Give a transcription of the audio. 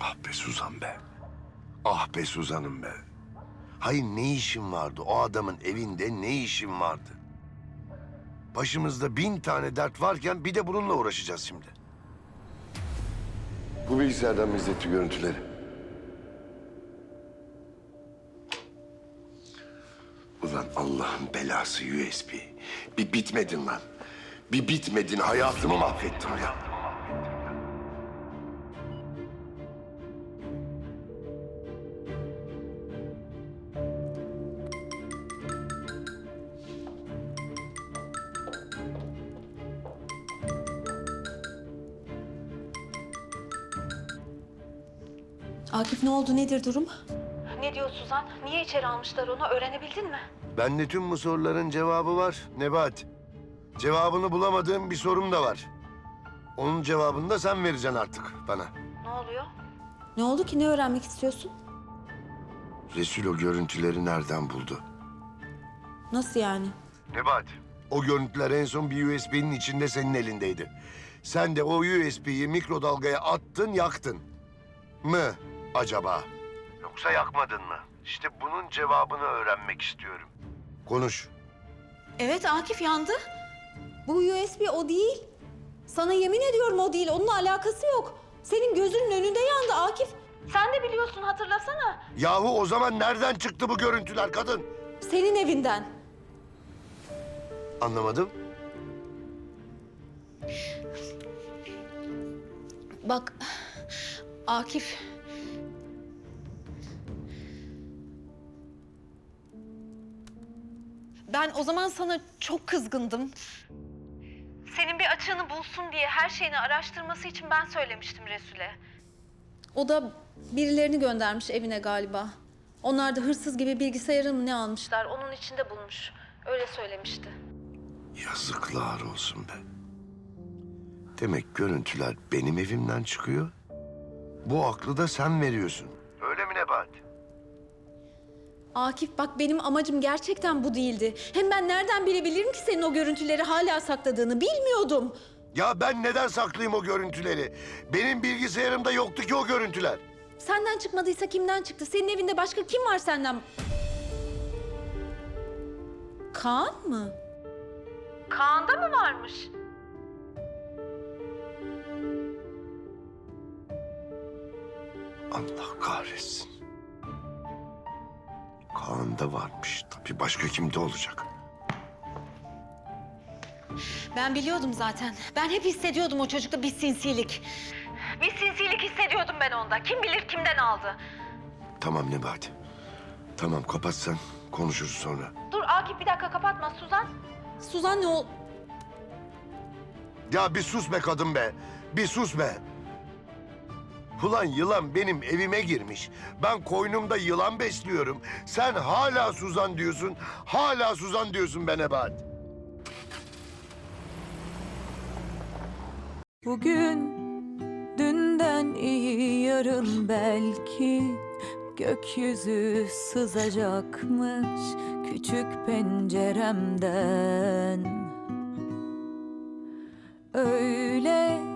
be Suzan be. Ah be Suzan'ım be. Hayır ne işin vardı o adamın evinde ne işin vardı? Başımızda bin tane dert varken bir de bununla uğraşacağız şimdi. Bu bilgisayardan mı izletti görüntüleri? Ulan Allah'ın belası USB. Bir bitmedin lan. Bir bitmedin hayatımı mahvettin ya. Akif ne oldu nedir durum? Ne diyor Suzan? Niye içeri almışlar onu? Öğrenebildin mi? Bende tüm bu soruların cevabı var Nebahat. Cevabını bulamadığım bir sorum da var. Onun cevabını da sen vereceksin artık bana. Ne oluyor? Ne oldu ki ne öğrenmek istiyorsun? Resul o görüntüleri nereden buldu? Nasıl yani? Nebahat. O görüntüler en son bir USB'nin içinde senin elindeydi. Sen de o USB'yi mikrodalgaya attın, yaktın. Mı acaba? Yoksa yakmadın mı? İşte bunun cevabını öğrenmek istiyorum. Konuş. Evet Akif yandı. Bu USB o değil. Sana yemin ediyorum o değil. Onunla alakası yok. Senin gözünün önünde yandı Akif. Sen de biliyorsun hatırlasana. Yahu o zaman nereden çıktı bu görüntüler kadın? Senin evinden. Anlamadım. Bak Akif. Ben o zaman sana çok kızgındım. Senin bir açığını bulsun diye her şeyini araştırması için ben söylemiştim Resul'e. O da birilerini göndermiş evine galiba. Onlar da hırsız gibi bilgisayarını mı ne almışlar? Onun içinde bulmuş. Öyle söylemişti. Yazıklar olsun be. Demek görüntüler benim evimden çıkıyor. Bu aklı da sen veriyorsun. Akif bak benim amacım gerçekten bu değildi. Hem ben nereden bilebilirim ki senin o görüntüleri hala sakladığını bilmiyordum. Ya ben neden saklayayım o görüntüleri? Benim bilgisayarımda yoktu ki o görüntüler. Senden çıkmadıysa kimden çıktı? Senin evinde başka kim var senden? Kaan mı? Kaan'da mı varmış? Allah kahretsin. Kaan'da varmış. Tabii başka kimde olacak? Ben biliyordum zaten. Ben hep hissediyordum o çocukta bir sinsilik. Bir sinsilik hissediyordum ben onda. Kim bilir kimden aldı. Tamam Nebahat. Tamam kapat sen. Konuşuruz sonra. Dur Akif bir dakika kapatma Suzan. Suzan ne ol... Ya bir sus be kadın be. Bir sus be. Ulan yılan benim evime girmiş. Ben koynumda yılan besliyorum. Sen hala Suzan diyorsun. Hala Suzan diyorsun be Nebahat. Bugün dünden iyi yarın belki gökyüzü sızacakmış küçük penceremden. Öyle